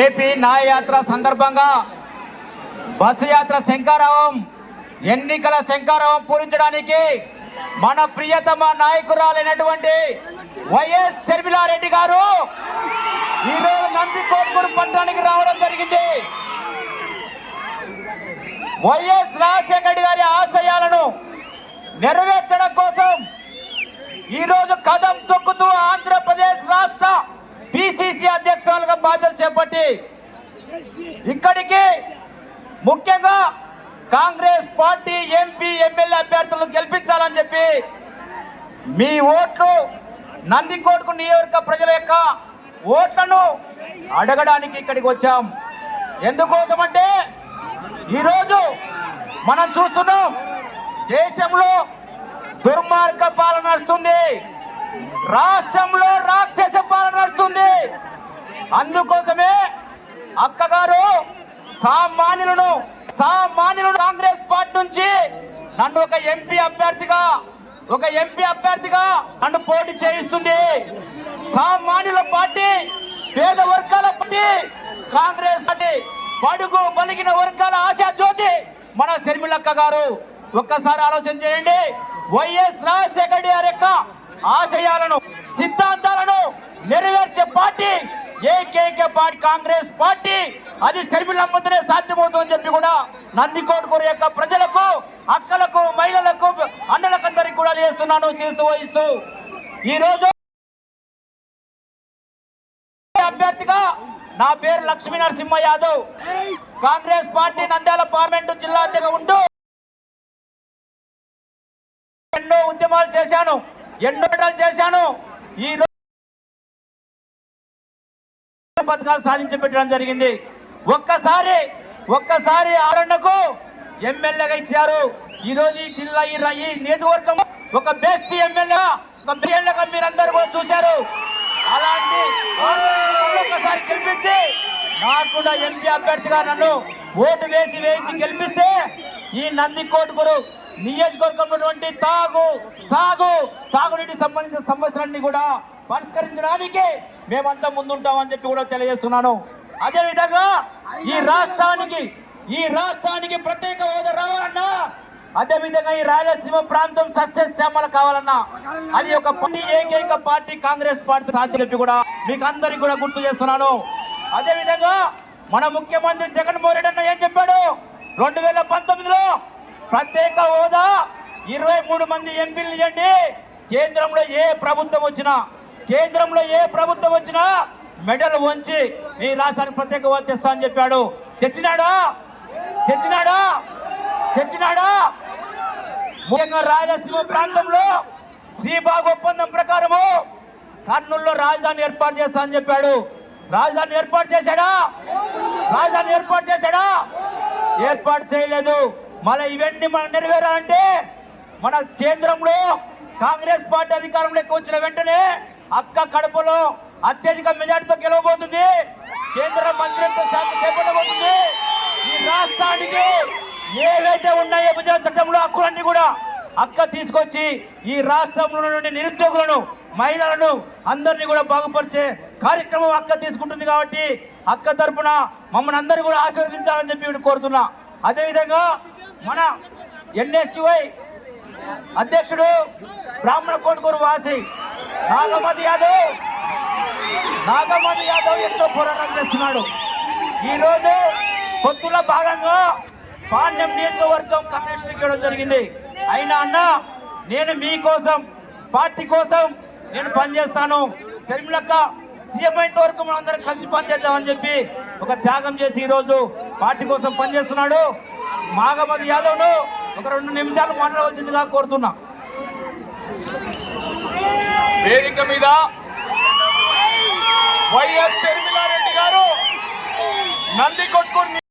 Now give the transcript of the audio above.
AP Nyay Yatra సందర్భంగా bus యాత్ర శంకారావం ఎన్నికల శంకారావం పూరించడానికి మన ప్రియతమ నాయకురాలైనటువంటి వైఎస్ శర్మిలారెడ్డి గారు ఈరోజు నంది కోట్కూరు పట్టణానికి రావడం జరిగింది. వైఎస్ రాజశేఖర రెడ్డి గారి ఆశయాలను నెరవేర్చడం కోసం ఈరోజు కదం తొక్కుతూ ఆంధ్ర బాధ్యతలు చేపట్టి ఇక్కడికి ముఖ్యంగా కాంగ్రెస్ పార్టీ ఎంపీ ఎమ్మెల్యే అభ్యర్థులను గెలిపించాలని చెప్పి మీ ఓట్లు నందికోట్కు నియోజక ప్రజల యొక్క ఓట్లను అడగడానికి ఇక్కడికి వచ్చాం. ఎందుకోసం అంటే ఈరోజు మనం చూస్తున్నాం దేశంలో దుర్మార్గ పాలన నడుస్తుంది రాష్ట్రంలో రాక్షస పాలన నడుస్తుంది. అందుకోసమే అక్కగారు సామాన్యులను సామాన్యులను కాంగ్రెస్ పార్టీ నుంచి నన్ను ఒక ఎంపీ అభ్యర్థిగా ఒక ఎంపీ అభ్యర్థిగా నన్ను పోటీ చేయిస్తుంది. సామాన్యుల పార్టీ పేద వర్గాల పార్టీ కాంగ్రెస్ పార్టీ పడుగు బలిగిన వర్గాల ఆశా జ్యోతి మన శర్మిలక్క గారు. ఒక్కసారి ఆలోచన చేయండి. వైఎస్ రాజశేఖర్ రెడ్డి గారి యొక్క ఆశయాలను సిద్ధాంతాలను నెరవేర్చే పార్టీ ఏకైక పార్టీ కాంగ్రెస్ పార్టీ అది శర్మిలమ్మతోనే సాధ్యమవుతుందని చెప్పి కూడా నందికోటకూరు యొక్క ప్రజలకు అక్కలకు మహిళలకు అన్నలకందరికి కూడా చేస్తున్నాను శిరసు వహిస్తూ. ఈ రోజు అభ్యర్థిగా నా పేరు లక్ష్మీ నరసింహ యాదవ్. కాంగ్రెస్ పార్టీ నంద్యాల పార్లమెంటు జిల్లా అధ్యక్ష ఉంటూ ఎన్నో ఉద్యమాలు చేశాను ఎన్నో చేశాను. ఈ రోజు పథకాలు సాధించి పెట్టడం జరిగింది. ఒక్కసారి ఒక్కసారి ఆరణకు ఎమ్మెల్యేగా ఇచ్చారు. ఈ రోజు ఈ జిల్లా ఈ రా- ఈ నియోజకవర్గం ఒక బెస్ట్ ఎమ్మెల్యే ఒక బిఎల్ఏగా మీరందరూ కూడా చూశారు. అలాంటి ఒక్కసారి గెలిపించి నాకు కూడా ఎంపీ అభ్యర్థిగా నన్ను ఓటు వేసి వేయించి గెలిపిస్తే ఈ నంది కోటుకురు నియోజకవర్గం తాగు సాగు తాగునీటికి సంబంధించిన సమస్యలన్నీ కూడా పరిష్కరించడానికి మేమంతా ముందుంటామని చెప్పి కూడా తెలియజేస్తున్నాను. అదే విధంగా ఈ రాష్ట్రానికి ఈ రాష్ట్రానికి ప్రత్యేక హోదా రావాలన్నా అదే విధంగా ఈ రాయలసీమ ప్రాంతం సస్యశ్యామలు కావాలన్నా అది ఒక పార్టీ ఏకైక పార్టీ కాంగ్రెస్ పార్టీ సాధ్యం చెప్పి కూడా మీకు అందరికి కూడా గుర్తు చేస్తున్నాను. అదే విధంగా మన ముఖ్యమంత్రి జగన్మోహన్ రెడ్డి అన్న ఏం చెప్పాడు? రెండు వేల పంతొమ్మిదిలో ప్రత్యేక హోదా ఇరవై మూడు మంది ఎంపీలు ఇవ్వండి. కేంద్రంలో ఏ ప్రభుత్వం వచ్చినా కేంద్రంలో ఏ ప్రభుత్వం వచ్చినా మెడల్ వంచి మీ రాష్ట్రానికి ప్రత్యేక హోదా తెస్తా అని చెప్పాడు. తెచ్చినాడా? తెచ్చినాడా? తెచ్చినాడా? ముఖ్యంగా రాయలసీమ ప్రాంతంలో శ్రీబాగ్ ఒప్పందం ప్రకారము కర్నూలులో రాజధాని ఏర్పాటు చేస్తా అని చెప్పాడు. రాజధాని ఏర్పాటు చేశాడా? రాజధాని ఏర్పాటు చేశాడా? ఏర్పాటు చేయలేదు. మళ్ళీ ఇవన్నీ మనం నెరవేరాలంటే మన కేంద్రంలో కాంగ్రెస్ పార్టీ అధికారంలోకి వచ్చిన వెంటనే అక్క కడపలో అత్యధిక మెజార్టీతో గెలవబోతుంది. కేంద్ర మంత్రిత్వ శాఖ చేపట్టబోతుంది. ఈ రాష్ట్రానికి ఏవైతే ఉన్నాయో విభజన చట్టంలో హక్కులన్నీ కూడా అక్క తీసుకొచ్చి ఈ రాష్ట్రంలో నుండి నిరుద్యోగులను మహిళలను అందరినీ కూడా బాగుపరిచే కార్యక్రమం అక్క తీసుకుంటుంది కాబట్టి అక్క తరపున మమ్మల్ని అందరూ కూడా ఆశీర్వదించాలని చెప్పి వీడు కోరుతున్నా. అదేవిధంగా మన ఎన్ఎస్యుఐ అధ్యక్షుడు బ్రాహ్మణ కోటకూరు వాసి నాగమతి యాదవ్! నాగమతి యాదవ్ ఎంతో పోరాటం చేస్తున్నాడు. ఈరోజు పొత్తుల భాగంగా పాండ్యం నియోజకవర్గం కంటెస్ట్కి ఇవ్వడం జరిగింది. అయినా అన్న నేను మీకోసం పార్టీ కోసం నేను పనిచేస్తాను. తిరుమలక్క సీఎం అయిన వరకు మనం అందరం కలిసి పనిచేద్దామని చెప్పి ఒక త్యాగం చేసి ఈరోజు పార్టీ కోసం పనిచేస్తున్నాడు. మాగమతి యాదవ్ను ఒక రెండు నిమిషాలు మాట్లాడవలసిందిగా కోరుతున్నా. వేదిక మీద వైఎస్ రెడ్డి గారు నంది కొట్టుకుని